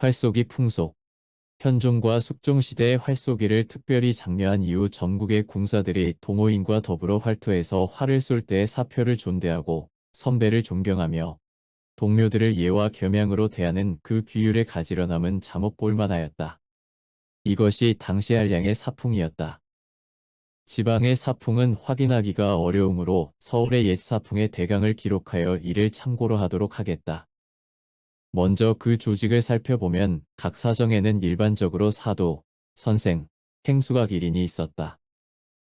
활쏘기 풍속 현종과 숙종시대의 활쏘기를 특별히 장려한 이후 전국의 궁사들이 동호인과 더불어 활터에서 활을 쏠 때의 사표를 존대하고 선배를 존경하며 동료들을 예와 겸양으로 대하는 그 규율에 가지려 남은 자목 볼만하였다. 이것이 당시 한량의 사풍이었다. 지방의 사풍은 확인하기가 어려우므로 서울의 옛 사풍의 대강을 기록하여 이를 참고로 하도록 하겠다. 먼저 그 조직을 살펴보면 각 사정에는 일반적으로 사도, 선생, 행수가 기린이 있었다.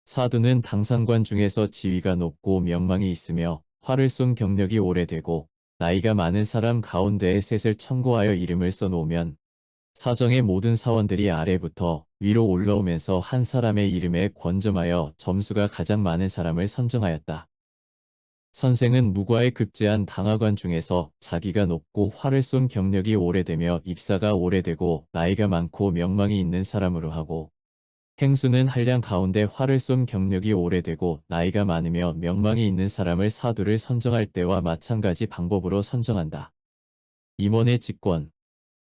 사두는 당상관 중에서 지위가 높고 명망이 있으며 활을 쏜 경력이 오래되고 나이가 많은 사람 가운데에 셋을 청구하여 이름을 써놓으면 사정의 모든 사원들이 아래부터 위로 올라오면서 한 사람의 이름에 권점하여 점수가 가장 많은 사람을 선정하였다. 선생은 무과에 급제한 당하관 중에서 자기가 높고 활을 쏜 경력이 오래되며 입사가 오래되고 나이가 많고 명망이 있는 사람으로 하고 행수는 한량 가운데 활을 쏜 경력이 오래되고 나이가 많으며 명망이 있는 사람을 사두를 선정할 때와 마찬가지 방법으로 선정한다. 임원의 직권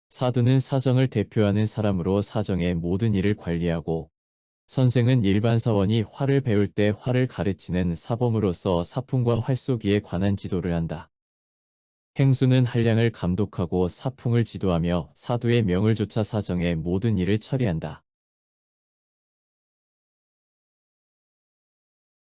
사두는 사정을 대표하는 사람으로 사정의 모든 일을 관리하고 선생은 일반 사원이 활을 배울 때 활을 가르치는 사범으로서 사풍과 활쏘기에 관한 지도를 한다. 행수는 한량을 감독하고 사풍을 지도하며 사두의 명을 조차 사정의 모든 일을 처리한다.